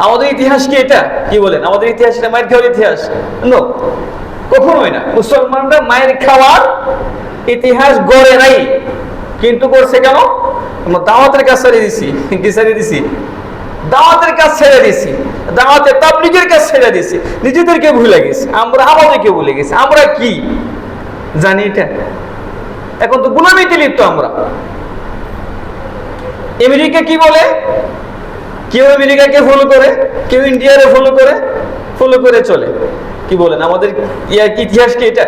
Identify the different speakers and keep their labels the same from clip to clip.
Speaker 1: আমাদের ইতিহাস কি এটা? কি বলেন? আমাদের ইতিহাস এটা মায়ের খাওয়ার ইতিহাস? নো। কখনোই না। মুসলমানরা মায়ের খাওয়ার ইতিহাস গড়ে নাই। কিন্তু করছে কেন? দাওয়াতের কাজ ছেড়ে দিছি। কি ছেড়ে দিছি? দাওয়াতের কাজ ছেড়ে দিছি। দাওয়াতের তাবলিগের কাজ ছেড়ে দিছি। নিজেদেরকে ভুলে গেছি। আমরা আমাদেরকে ভুলে গেছি। আমরা কি? জানি এটা। এখন তো গুলামিতে লিপ্ত আমরা। আমেরিকা কি বলে? কেউ আমেরিকাকে ফলো করে, কেউ ইন্ডিয়ারে ফলো করে ফলো করে চলে। কি বলেন? আমাদের ইতিহাস কি এটা?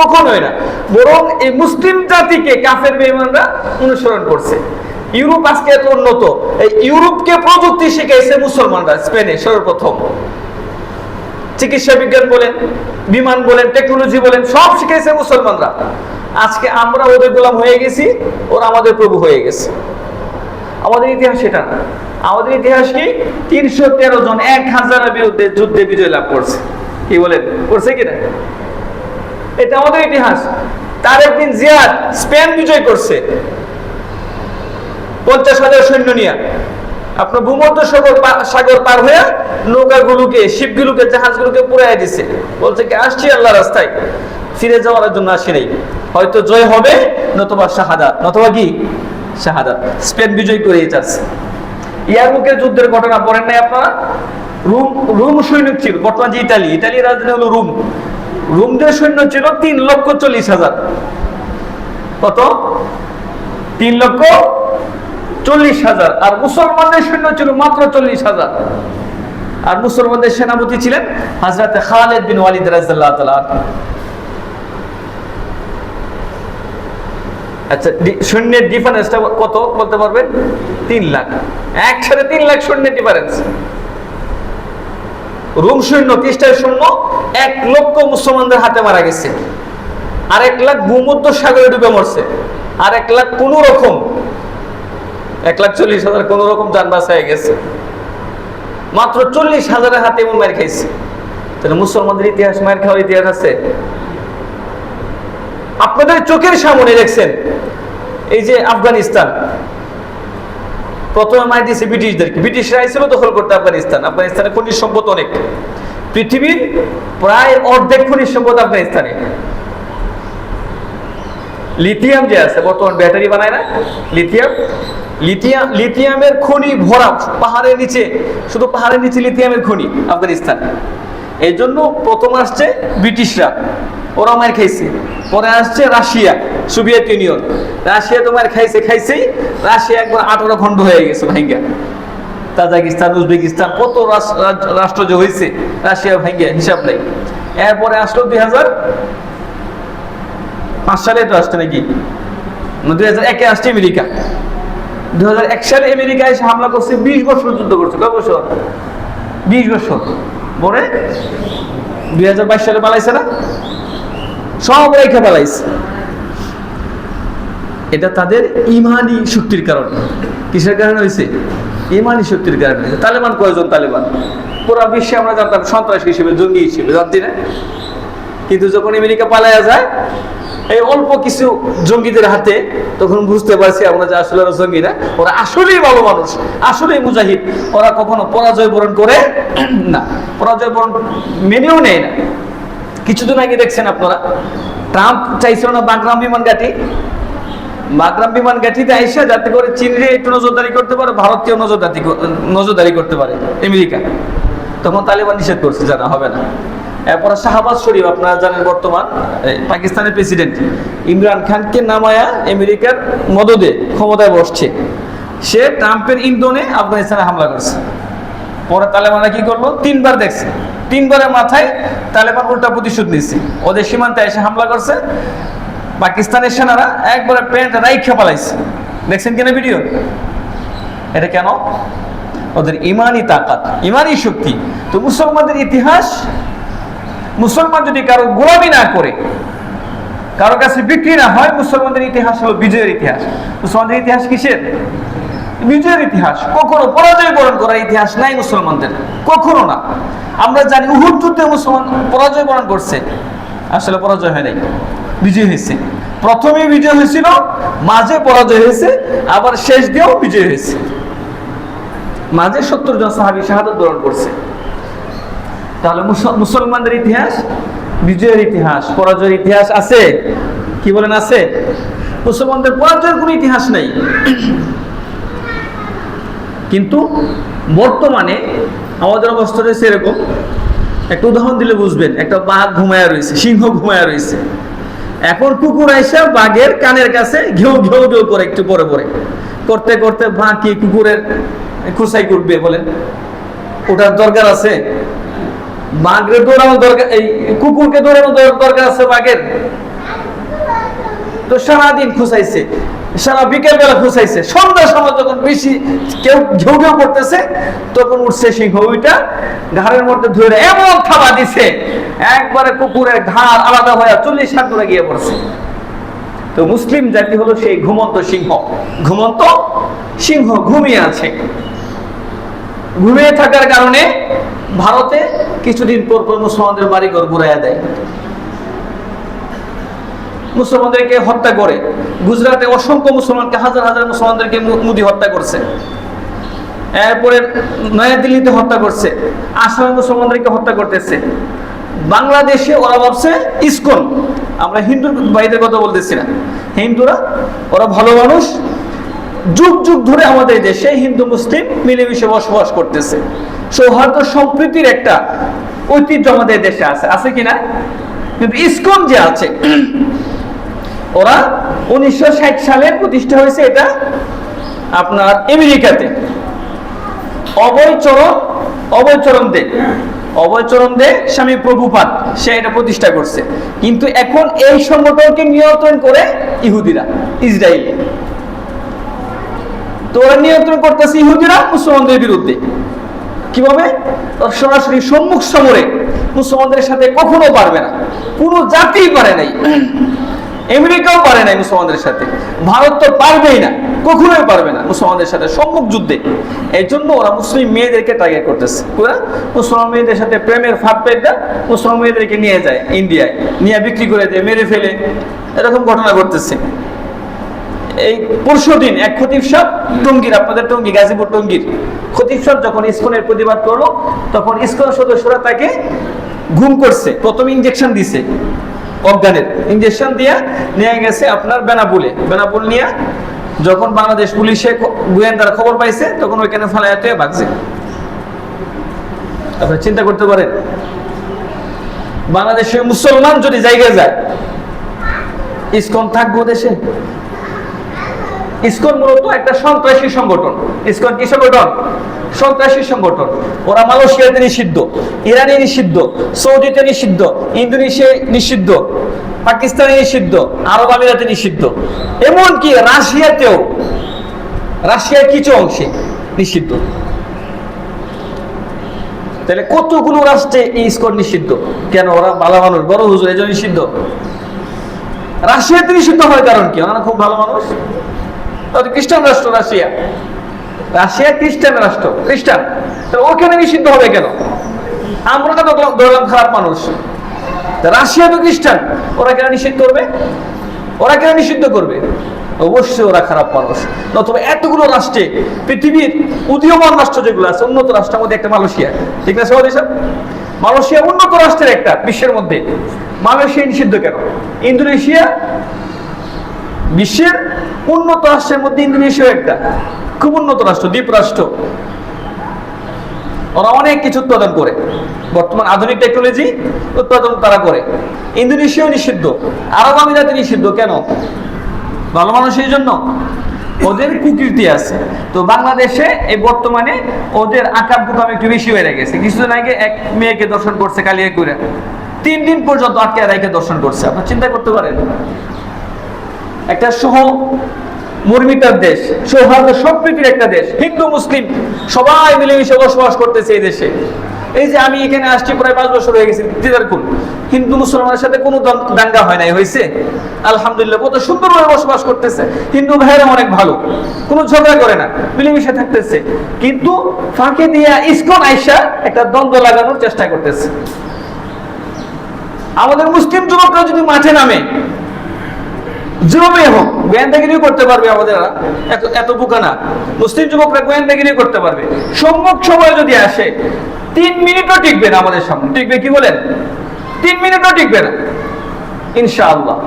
Speaker 1: কখনোই না। বরং এই মুসলিম জাতিকে কাফের বেঈমানরা অনুসরণ করছে। ইউরোপ আজকে এত উন্নত। এই ইউরোপকে প্রযুক্তি শিখাইছে মুসলমানরা, স্পেনে সর্বপ্রথম। চিকিৎসা বিজ্ঞান বলেন, বিমান বলেন, টেকনোলজি বলেন, সব শিখাইছে মুসলমানরা। আজকে আমরা ওদের গোলাম হয়ে গেছি, ওরা আমাদের প্রভু হয়ে গেছে। আমাদের ইতিহাস সেটা না। আমাদের ইতিহাস কি? তিনশো তেরো জন, এক হাজারের বিরুদ্ধে যুদ্ধে বিজয় লাভ করছে। কি বলেন? করছে কি না? এটা আমাদের ইতিহাস। তার একদিন জিয়াদ স্পেন বিজয় করছে। পঞ্চাশ হাজার সৈন্য নিয়ে। আপনার ভূমধ্য সাগর সাগর পার হয়ে নৌকাগুলোকে, শিপগুলোকে, জাহাজগুলোকে পুরাই দিছে। বলছে কি, আসছি আল্লাহ রাস্তায়। ফিরে যাওয়ার জন্য আসি নাই। হয়তো জয় হবে, নতুবা শাহাদাত। নতুবা কি? শাহাদাত। স্পেন বিজয় করে যাচ্ছে। ইয়ারমুকের যুদ্ধের ঘটনা পড়েন নাই আপনারা? রুম রুম সৈনিক ছিল, বর্তমান যে ইতালি, ইতালির রাজধানী হলো রুম। রুমদের সৈন্য ছিল তিন লক্ষ চল্লিশ হাজার। কত? তিন লক্ষ চল্লিশ হাজার। আর মুসলমানদের সৈন্য ছিল মাত্র চল্লিশ হাজার। আর মুসলমানদের সেনাপতি ছিলেন হাজরাতে খালেদ বিন ওয়ালিদ রাজিয়াল্লাহু তাআলা আচ্ছা সৈন্যের ডিফারেন্সটা কত বলতে পারবেন? তিন লাখ। একসাথে তিন লাখ সৈন্যের ডিফারেন্স রুম সৈন্য খ্রিস্টান সৈন্য এক লক্ষ মুসলমানদের হাতে মারা গেছে। আর এক লাখ ভূমধ্য সাগরে ডুবে মরছে। আর এক লাখ কোন রকম, এক লাখ চল্লিশ হাজার কোন রকম যান বাঁচায় গেছে। মাত্র চল্লিশ হাজারের হাতে এমন মার খাইছে। তাহলে মুসলমানদের ইতিহাস মায়ের খাওয়ার ইতিহাস আছে। আপনাদের চোখের সামনে দেখছেন। এই যে আফগানিস্তান। প্রথমে মার দিয়েছে ব্রিটিশদেরকে। ব্রিটিশরা এসেছিল দখল করতে আফগানিস্তান। আফগানিস্তানের খনিজ সম্পদ অনেক। পৃথিবীর প্রায় অর্ধেক খনিজ সম্পদ আফগানিস্তানে। লিথিয়াম যে আছে, বর্তমান ব্যাটারি বানায় না? লিথিয়াম? লিথিয়াম লিথিয়ামের খনি ভরা, পাহাড়ের নিচে। শুধু পাহাড়ের নিচে লিথিয়ামের খনি আফগানিস্তান। এই জন্য প্রথম আসছে ব্রিটিশরা। ওরা মার খাইছে। পরে আসছে রাশিয়া, সোভিয়েত ইউনিয়ন। রাশিয়া তোমার খাইছে, খাইছেই। রাশিয়া একবার আঠারো খণ্ড হয়ে গেছে ভাইঙ্গা। তাজাকিস্তান, উজবেকিস্তান, কত রাষ্ট্র যে হয়েছে রাশিয়া ভাইঙ্গা, হিসাব নেই। এরপরে আসলো দুই হাজার পাঁচ সালে তো আসছে নাকি? দুই হাজার একে আসছে আমেরিকা। দুই হাজার এক সালে আমেরিকা এসে হামলা করছে, বিশ বছর যুদ্ধ করছে। কয় বছর? বিশ বছর। পরে দুই হাজার বাইশ সালে পালাইছে না? সব রেখে পালাইছে। এটা তাদের ইমানি শক্তির কারণে। কিসের কারণে হয়েছে ইমানি শক্তির কারণে তালেবান কয়জন তালেবান? পুরো বিশ্বে আমরা জানতাম সন্ত্রাসী হিসেবে, জঙ্গি হিসেবে, জানতি না? কিন্তু যখন আমেরিকা পালাইয়া যায় এই অল্প কিছু জঙ্গিদের হাতে তখন বুঝতে পারছি আমরা যে আসলে ওরা জঙ্গি না ওরা আসলেই ভালো মানুষ, আসলেই মুজাহিদ। ওরা কখনো পরাজয় বরণ করে না। পরাজয় বরণ মেনেও নেয় না। কিছুদিন আগে দেখছেন আপনারা, ট্রাম্প চাইছিল না বাগরাম বিমান ঘাটি। বাগরাম বিমান ঘাটিতে আইসা যাতে করে চীনরে একটু নজরদারি করতে পারে, ভারতীয় নজরদারি নজরদারি করতে পারে, আমেরিকা। তখন তালেবান নিষেধ করছে, জানা হবে না। এরপরে শাহবাজ শরীফ, আপনারা জানেন বর্তমান পাকিস্তানের প্রেসিডেন্ট ইমরান খানকে নামায়া আমেরিকার মদদে ক্ষমতায় বসছে। সে ট্রাম্পের ইন্ধনে আফগানিস্তানে হামলা করছে। পরে তালেবানরা কি করল? তিনবার দেখছে। তিনবারের মাথায় তালেবান উল্টা প্রতিশোধ নিচ্ছে। ওদের সীমান্তে এসে হামলা করছে। পাকিস্তানের সেনারা একবারে প্যান্ট রাইখা পালাইছে। দেখছেন কিনা ভিডিও এটা কেন? ওদের ইমানই তাকাত, ইমানই শক্তি। তো মুসলমানদের ইতিহাস মুসলমান যদি কারও গোলামি না করে, কারও কাছে বিক্রি না হয়, মুসলমানদের ইতিহাস হলো বিজয়ের ইতিহাস। মুসলমানদের ইতিহাস কিসের? বিজয়ের ইতিহাস। কখনো পরাজয় বরণ করার ইতিহাস নাই মুসলমানদের। কখনো না। আমরা জানি উহুদ যুদ্ধে মুসলমান পরাজয় বরণ করছে। আসলে পরাজয় হয় নাই। বিজয় হয়েছে। প্রথমে বিজয় হয়েছিল, মাঝে পরাজয় হয়েছে, আবার শেষ দিয়েও বিজয় হয়েছে। মাঝে সত্তর জন সাহাবি শাহাদত বরণ করছে। তাহলে মুসলমানদের ইতিহাস? বিজয়ের ইতিহাস, পরাজয়ের ইতিহাস আছে? কি বলেন আছে? মুসলমানদের পরাজয়ের কোনো ইতিহাস নেই। কিন্তু বর্তমানে আমাদের অবস্থা রয়েছে এরকম। একটা উদাহরণ দিলে বুঝবেন, একটা বাঘ ঘুমায়া রয়েছে, সিংহ ঘুমায়া রয়েছে। এখন কুকুর আইসা বাঘের কানের কাছে ঘেউ ঘেউ ঘেউ করে একটু পরে পরে। করতে করতে বাঘ কি কুকুরের খুসাই করবে বলেন? ওটার দরকার আছে? বাঘরে দরকার, এই কুকুরকে দরকার আছে বাঘের তো সারাদিন খুঁচাইছে, সারা বিকেল বেলা খুঁচাইছে সময় যখন বেশি কেউ ঘেউ ঘেউ করতেছে, তখন উঠছে সিংহ ওইটা ঘাড়ের মধ্যে ধরে এমন থাবা দিছে। একবারে কুকুরের ঘাড় আলাদা হয়ে চল্লিশ হাত দূরে গিয়ে পড়ছে। তো মুসলিম জাতি হলো সেই ঘুমন্ত সিংহ। ঘুমন্ত সিংহ ঘুমিয়ে আছে। ঘুমিয়ে থাকার কারণে ভারতে কিছুদিন পর পর মুসলমানদের বাড়িঘর ঘুরাইয়া দেয়। মুসলমানদেরকে হত্যা করে। গুজরাটে অসংখ্য মুসলমানকে, হাজার হাজার মুসলমানদেরকে মুদি হত্যা করছে। এরপরে নয়াদিল্লিতে হত্যা করছে। আসামে মুসলমানদেরকে হত্যা করতেছে। বাংলাদেশে ওরা ভাবছে, ইস্কন। আমরা হিন্দু ভাইদের কথা বলতেছি না। হিন্দুরা, ওরা ভালো মানুষ যুগ যুগ ধরে আমাদের দেশে হিন্দু মুসলিম মিলেমিশে বসবাস করতেছে। সৌহার্দ্য সম্প্রীতির একটা ঐতিহ্য আমাদের দেশে আছে। আছে কিনা? কিন্তু ইসকন যে আছে, ওরা উনিশশো সালে প্রতিষ্ঠা হয়েছে এটা আপনার আমেরিকাতে। অবয়চরণ অবয়চরণ দে অবয়চরণ দে স্বামী প্রভুপাত, সে এটা প্রতিষ্ঠা করছে। কিন্তু এখন এই সংগঠনকে নিয়ন্ত্রণ করে ইহুদিরা, ইসরায়েল। তো ওরা নিয়ন্ত্রণ করতেছে ইহুদিরা মুসলমানদের বিরুদ্ধে। কীভাবে? সরাসরি সম্মুখ সমরে মুসলমানদের সাথে কখনো পারবে না। কোনো জাতিই পারে নাই। আমেরিকাও পারে নাই মুসলমানদের সাথে। ভারত তো পারবেই না। কখনোই পারবে না মুসলমানদের সাথে সম্মুখ যুদ্ধে। এই জন্য ওরা মুসলিম মেয়েদেরকে টার্গেট করতেছে। ওরা মুসলমান মেয়েদের সাথে প্রেমের ফাঁদ পেটটা মুসলমান মেয়েদেরকে নিয়ে যায় ইন্ডিয়ায় নিয়ে বিক্রি করে দেয়, মেরে ফেলে। এরকম ঘটনা ঘটতেছে। এই পরশু দিন এক খতিব সাহ টঙ্গির, আপনাদের টঙ্গি, গাজীপুর টঙ্গির। খতিব সাহ যখন ইসকনের প্রতিবাদ করল, তখন ইসকন সদস্যরা তাকে ঘুম করছে, প্রথম ইঞ্জেকশন দিছে অজ্ঞানের। ইঞ্জেকশন দিয়ে নিয়ে গেছে আপনার বেনাপুলে বেনাপুল নিয়ে যখন বাংলাদেশ পুলিশে গোয়েন্দার খবর পাইছে, তখন ওইখানে ফালায়াতে ভাগছে। আপনারা চিন্তা করতে পারেন, বাংলাদেশে মুসলমান যদি জায়গায় যায়, ইসকন থাকব দেশে? ইসকন মূলত একটা সন্ত্রাসী সংগঠন। ইসকন কি সংগঠন? সন্ত্রাসী সংগঠন। ওরা মালয়েশিয়াতে নিষিদ্ধ, ইরানে নিষিদ্ধ, সৌদিতে নিষিদ্ধ, ইন্দোনেশিয়ায় নিষিদ্ধ, পাকিস্তানে নিষিদ্ধ, আরব আমিরাতে নিষিদ্ধ। এমনকি রাশিয়াতেও, রাশিয়ার কিছু অংশে নিষিদ্ধ। তাহলে কতগুলো রাষ্ট্রে এই ইসকন নিষিদ্ধ? কেন ওরা ভালো মানুষ? বড় হুজুর এই নিষিদ্ধ। রাশিয়াতে নিষিদ্ধ হয় কারণ কি? ওরা খুব ভালো মানুষ। খ্রিস্টান রাষ্ট্র, রাশিয়া। রাশিয়া খ্রিস্টান রাষ্ট্র, খ্রিস্টান। ওখানে নিষিদ্ধ হবে কেন? আমরা তো ধরলাম- খারাপ মানুষ। রাশিয়া তো খ্রিস্টান, ওরা কেন নিষিদ্ধ করবে? ওরা কেন নিষিদ্ধ করবে? অবশ্যই ওরা খারাপ মানুষ। নতুবা এতগুলো রাষ্ট্রে, পৃথিবীর উদীয়মান রাষ্ট্র যেগুলো আছে, উন্নত রাষ্ট্রের মধ্যে একটা মালয়েশিয়া। ঠিক সবাই সব? মালয়েশিয়া উন্নত রাষ্ট্রের একটা, বিশ্বের মধ্যে। মালয়েশিয়া নিষিদ্ধ কেন? ইন্দোনেশিয়া বিশ্বের উন্নত রাষ্ট্রের মধ্যে ইন্দোনেশিয়া একটা, খুব উন্নত রাষ্ট্র, দ্বীপ রাষ্ট্র। ওরা অনেক কিছু উৎপাদন করে। বর্তমান আধুনিক টেকনোলজি উৎপাদন তারা করে। ইন্দোনেশিয়াও নিষিদ্ধ, আরব আমিরাতে নিষিদ্ধ, কেন? ভালো মানুষ এই জন্য। ওদের কুকীর্তি আছে। তো বাংলাদেশে এই বর্তমানে ওদের আকাম কুকাম একটু বেশি হয়ে গেছে। কিছুদিন আগে এক মেয়েকে দর্শন করছে কালিয়া করে তিন দিন পর্যন্ত আটকে রাইকে দর্শন করছে। আপনার চিন্তা করতে পারেন। একটা সহ মর্মিতার দেশ, সৌহার্দ্য সম্প্রীতির একটা দেশ, হিন্দু, মুসলিম, সবাই মিলেমিশে বসবাস করতেছে এই দেশে। এই যে আমি এখানে আসছি প্রায় পাঁচ বছর হয়ে গেছি দিদারকুল হিন্দু, মুসলমানের সাথে কোনো দাঙ্গা হয় নাই, হয়েছে? আলহামদুলিল্লাহ, কত সুন্দরভাবে বসবাস করতেছে। হিন্দু ভাইয়েরা অনেক ভালো, কোনো ঝগড়া করে না, মিলেমিশে থাকতেছে। কিন্তু ফাঁকে দিয়া ইসকন আইসা একটা দ্বন্দ্ব লাগানোর চেষ্টা করতেছে। আমাদের মুসলিম যুবকরা যদি মাঠে নামে যেভাবে হোক করতে পারবে আমাদের এত এত না। মুসলিম যুবকরা করতে পারবে। সম্মুখ সময় যদি আসে, তিন মিনিটও টিকবে না আমাদের সামনে। টিকবে কি বলেন? তিন মিনিটও টিকবে না। ইনশাআল্লাহ।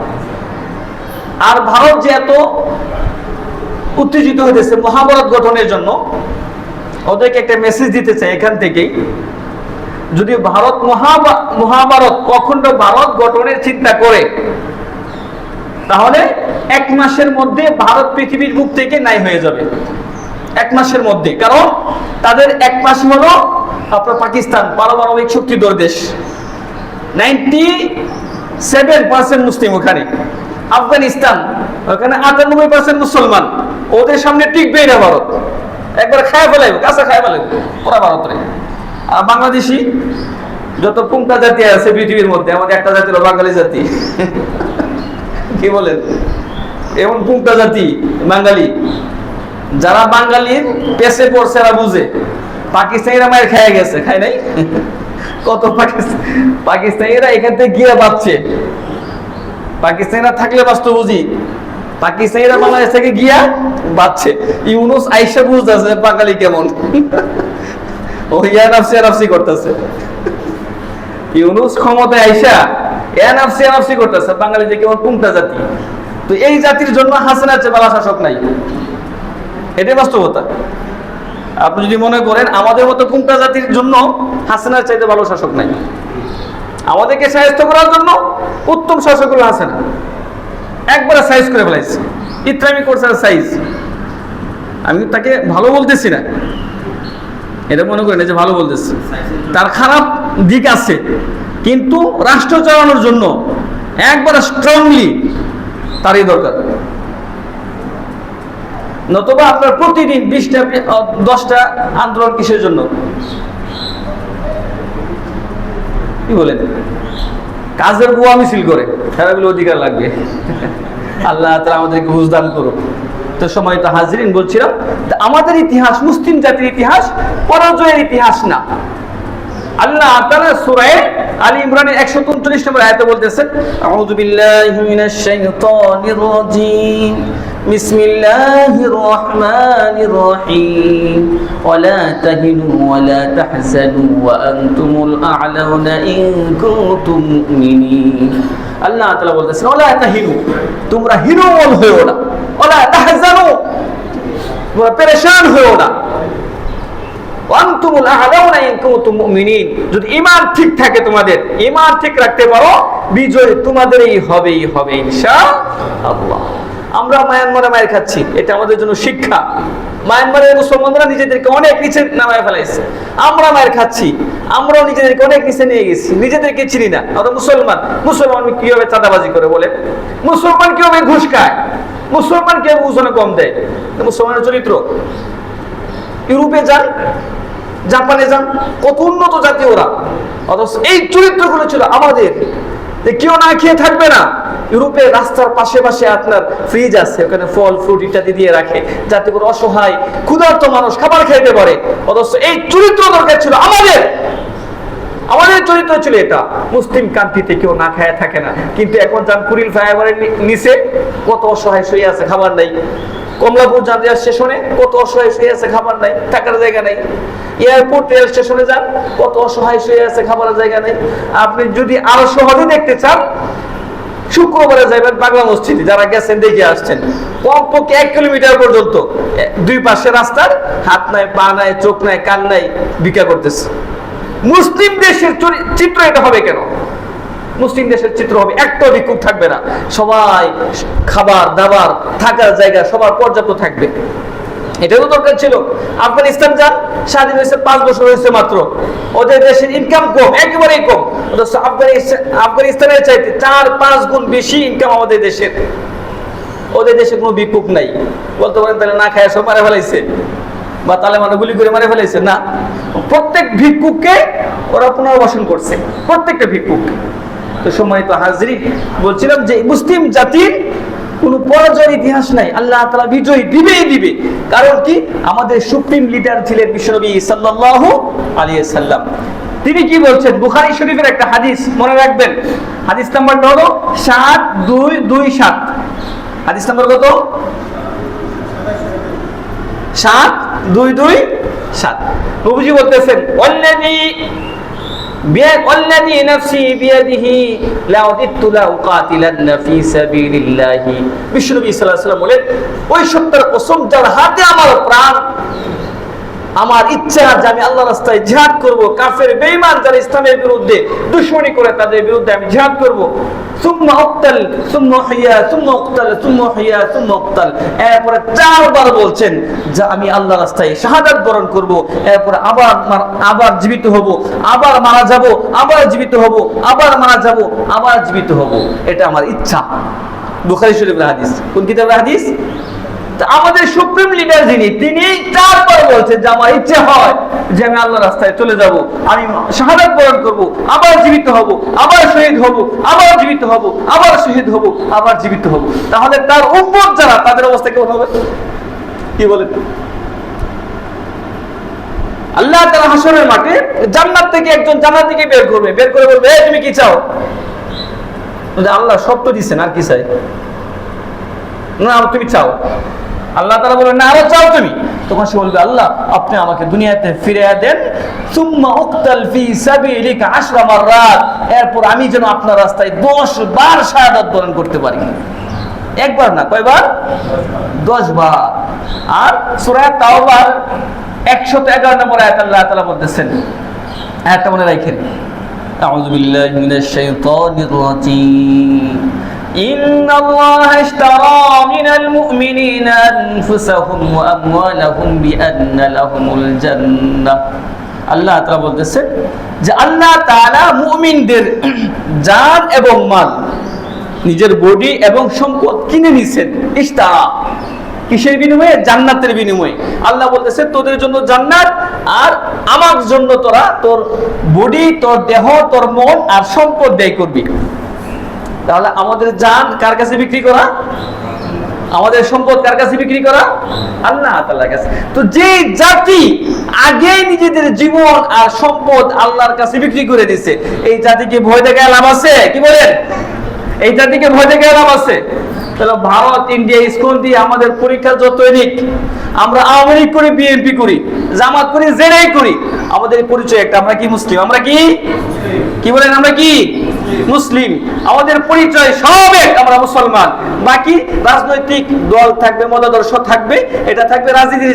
Speaker 1: আর ভারত যে এত উত্তেজিত হইতেছে মহাভারত গঠনের জন্য, ওদেরকে একটা মেসেজ দিতে চাই এখান থেকেই। যদি ভারত মহাভা- মহাভারত অখণ্ড ভারত গঠনের চিন্তা করে তাহলে এক মাসের মধ্যে ভারত পৃথিবীর মুখ থেকে নাই হয়ে যাবে। এক মাসের মধ্যে। কারণ তাদের এক মাস হলো আপনার পাকিস্তান, পারমাণবিক শক্তিধর দেশ। নাইনটি সেভেন পার্সেন্ট মুসলিম ওখানে। আফগানিস্তান, ওখানে আটানব্বই পার্সেন্ট মুসলমান। ওদের সামনে টিকবেই না ভারত। একবার খায় ফেলাইব, কাঁচা খায় ফেলাইব। পুরা ভারতের। আর বাংলাদেশি, যত পুংটা জাতি আছে পৃথিবীর মধ্যে, আমাদের একটা জাতি হলো বাঙালি জাতি। কি বলেন? এমন পুংটা জাতি, বাঙালি। যারা বাঙালির পেছে পড়ছে এরা বুঝে। পাকিস্তানিরা মায়ের খেয়ে গেছে, খায় নাই? কত পাকিস্তান পাকিস্তানিরা এখান থেকে গিয়ে বাঁচছে পাকিস্তানিরা থাকলে বাঁচতো বুঝি। পাকিস্তানিরা বাংলাদেশ থেকে গিয়া বাঁচছে ইউনুস আইসা বুঝতেছে বাঙালি কেমন। ও ইয়ানাফসি ইয়ানাফসি করতেছে। ইউনুস ক্ষমতায় আইসা এনাফসি এনাফসি করতেছে, বাঙালি যে কেমন পুংটা জাতি? তো এই জাতির জন্য হাসিনা চেয়ে বালা শাসক নাই। এটাই বাস্তবতা। আপনি যদি মনে করেন, আমাদের মতো কুমটা জাতির জন্য হাসিনার চাইতে ভালো শাসক নাই? আমাদেরকে সাহায্য করার জন্য উত্তম শাসক হলো হাসিনা একবারে সাইজ করে ফেলাইছে। ইত্রামি করছে সাইজ আমি তাকে ভালো বলতেছি না। এটা মনে করেন যে ভালো বলতেছি। তার খারাপ দিক আছে। কিন্তু রাষ্ট্র চালানোর জন্য একবারে স্ট্রংলি তারই দরকার। নতুবা আপনার প্রতিদিন বিশটা, দশটা আন্দোলন কিসের জন্য? কি বলেন? কাজের বুয়া মিছিল করে সারাগুলো অধিকার লাগবে। আল্লাহ তালা আমাদেরকে বুঝদান করুক। তো সময় তো হাজরিন বলছিলাম আমাদের ইতিহাস মুসলিম জাতির ইতিহাস পরাজয়ের ইতিহাস না। আল্লাহ তাআলা সূরা আলী ইমরানের 139 নম্বর আয়াতে বলতেছেন বিসমিল্লাহির রহমানির রহিম। ওয়ালা তাহিনু ওয়ালা তাহজানু ওয়া আনতুমুল আ'লাউনা ইন কুনতুম মুমিনিন। আল্লাহ তাআলা বলতেছেন, ওয়ালা তাহিনু, তোমরা হিরোমল হয়ো না। ওয়ালা তাহজানু, তোমরা পেরেশান হয়ো না। ওয়ান্তুমুল আ'লাউনা ইন কুনতুম মুমিনিন। যদি ঈমান ঠিক থাকে তোমাদের, ঈমান ঠিক রাখতে পারো, বিজয় তোমাদেরই হবেই হবে আমরা মায়ানমারে মায়ের খাচ্ছি, এটা আমাদের জন্য শিক্ষা। মায়ানমারের মুসলমানরা নিজেদেরকে অনেক নিচে নামায় ফেলাইছে। আমরা মায়ের খাচ্ছি, আমরাও নিজেদেরকে অনেক নিচে নিয়ে গেছি, নিজেদেরকে চিনি না। আমরা মুসলমান মুসলমান কীভাবে চাঁদাবাজি করে বলে? মুসলমান কীভাবে ঘুষ খায়? মুসলমান কীভাবে কম দেয়? মুসলমানের চরিত্র। ইউরোপে যান জাপানে যান কত উন্নত জাতি ওরা? অথচ এই চরিত্রগুলো ছিল আমাদের। যে কেউ না খেয়ে থাকবে না। ইউরোপে রাস্তার পাশে পাশে আপনার ফ্রিজ আছে, ওখানে ফল ফ্রুট ইত্যাদি দিয়ে রাখে। যাতে করে অসহায়, ক্ষুধার্ত মানুষ খাবার খাইতে পারে। অথচ এই চরিত্র দরকার ছিল আমাদের। আমাদের চরিত্র ছিল এটা। মুসলিম কান্ট্রিতে কেউ না খায় থাকে না। কিন্তু এখন যান কুড়িল ফ্লাইওভারের নিচে কত অসহায় শুয়ে আছে, খাবার নাই। কমলাপুর যান রেল স্টেশনে, কত অসহায় শুয়ে আছে খাবার নাই, থাকার জায়গা নাই। এয়ারপোর্ট রেল স্টেশনে যান, কত অসহায় শুয়ে আছে খাবারের জায়গা নাই। আপনি যদি আরও সহজে দেখতে চান, শুক্রবারে যাবেন বাংলা মসজিদে, যারা গেছেন, দেখে আসছেন। কমপক্ষে এক কিলোমিটার পর্যন্ত দুই পাশে রাস্তার, হাত নাই, পা নাই, চোখ নাই, কান নাই, ভিক্ষা করতেছে। মুসলিম দেশের চিত্র এটা হবে কেন? মুসলিম দেশের চিত্র হবে, একটা ভিক্ষুক থাকবে না। সবাই খাবার, দাবার থাকার জায়গা, সবার পর্যাপ্ত থাকবে। এটাও দরকার ছিল। আফগানিস্তান যান, স্বাধীন হয়েছে পাঁচ বছর হয়েছে মাত্র। ওদের দেশের ইনকাম কম, একেবারেই কম। আফগানিস্তানের চাইতে চার, পাঁচ গুণ বেশি ইনকাম আমাদের দেশের। ওদের দেশে কোনো ভিক্ষুক নাই। বলতে পারেন তাহলে না খায় সব মারে ফেলাইছে। বা তালে মানে গুলি করে মারে ফেলাইছে, না। প্রত্যেক ভিক্ষুককে ওরা পুনর্বাসন করছে। প্রত্যেকটা ভিক্ষুক। তো সময় তো হাজরি। বলছিলাম যে মুসলিম জাতির কোনো পরাজয়ের ইতিহাস নাই। আল্লাহ তালা বিজয় দিবেই দিবে। কারণ কি? আমাদের সুপ্রিম লিডার ছিলেন বিশ্বনবী সাল্লাল্লাহু আলাইহি সাল্লাম তিনি কি বলছেন? বুখারী শরীফের একটা হাদিস মনে রাখবেন। হাদিস নাম্বারটা হলো সাত, দুই দুই, সাত। হাদিস নাম্বার কত? সাত, দুই দুই, সাত। নবীজি বলতেছেন অন্যানি والذي نفسي بيده لأوددت لأقاتلن في سبيل الله বিশ্বনবী সাল্লাল্লাহু আলাইহি ওয়াসাল্লাম বলেন ওই সত্যের কসম যার হাতে আমার প্রাণ আমার ইচ্ছা যে আমি আল্লাহ রাস্তায় জিহাদ করব। কাফের, বেঈমান যারা ইসলামের বিরুদ্ধে দুশমনি করে তাদের বিরুদ্ধে আমি জিহাদ করব। সুম্মা উক্তাল, সুম্মা হিয়া সুম্মা উক্তাল, সুম্মা হিয়া সুম্মা উক্তাল। এরপরে চারবার বলছেন যে আমি আল্লাহ রাস্তায় শাহাদাত বরণ করব। এরপরে আবার আবার জীবিত হব, আবার মারা যাব, আবার জীবিত হব, আবার মারা যাব, আবার জীবিত হব। এটা আমার ইচ্ছা। বুখারী শরীফের হাদিস। কোন কিতাবের হাদিস? আমাদের সুপ্রিম লিডার যিনি তিনি চারবার বলছেন যে আমার ইচ্ছে হয় যে আমি আল্লাহ রাস্তায় চলে যাব। আমি শাহাদাত বরণ করব আবার জীবিত হব আবার শহীদ হব আবার জীবিত হব আবার শহীদ হব আবার জীবিত হব। তাহলে তার উম্মত যারা তাদের অবস্থা কেমন হবে? কি বলেন? আল্লাহ তারা হাসরের মাঠে জান্নাত থেকে একজন জান্নাত থেকে বের করবে। বের করে বলবে "এই, তুমি কি চাও? আল্লাহ সব তো দিচ্ছেন আর কি চাই? না তুমি চাও। আল্লাহ তারা বলবেন না আরো চাও তুমি তখন সে বলবে আল্লাহ আপনি আমাকে দুনিয়াতে ফিরে দেন সুম্মা উক্তাল ফি সাবিলিকা আশরা মাররাত এরপর আমি যেন আপনার রাস্তায় 10 বার শাহাদাত বরণ করতে পারি একবার না কয়বার 10 বার আর সূরা তাওবার 111 নম্বর আয়াত আল্লাহ তাআলা বলতেছেন আয়াতটা মনে রাখেন أعوذ بالله من الشيطان الرجيم إن الله اشترى من المؤمنين أنفسهم وأموالهم بأن لهم الجنة আল্লাহ তাআলা বলতেছেন যে আল্লাহ তাআলা মুমিনদের জান এবং মাল নিজের বডি এবং সম্পদ কিনে নিছেন ইশতারা কিসের বিনিময়ে জান্নাতের বিনিময়ে আল্লাহ বলতেছে তোদের জন্য জান্নাত আর আমার জন্য তোরা তোর বডি তোর দেহ তোর মন আর সম্পদ ব্যয় করবি তাহলে আমাদের জান কার কাছে বিক্রি করা? আমাদের সম্পদ কার কাছে বিক্রি করা? আল্লাহ তাআলার কাছে। তো যে জাতি আগে নিজেদের জীবন আর সম্পদ আল্লাহর কাছে বিক্রি করে দিছে, এই জাতিকে ভয় দেখে লাভ আছে? কি বলেন? এই জাতিকে ভয় দেখে লাভ আছে? তাহলে ভারত, ইন্ডিয়া স্কুল দিয়ে আমাদের পরীক্ষা যতই নিক আমরা আওয়ামী লীগ করি, বিএনপি করি, জামাত করি জেনাই করি, আমাদের পরিচয় একটা, আমরা কি মুসলিম? আমরা কি? কি বলেন আমরা কি? মুসলিম, আমাদের পরিচয় সব এক, আমরা মুসলমান। বাকি রাজনৈতিক দল থাকবে, মতাদর্শ থাকবে, এটা থাকবে রাজনীতির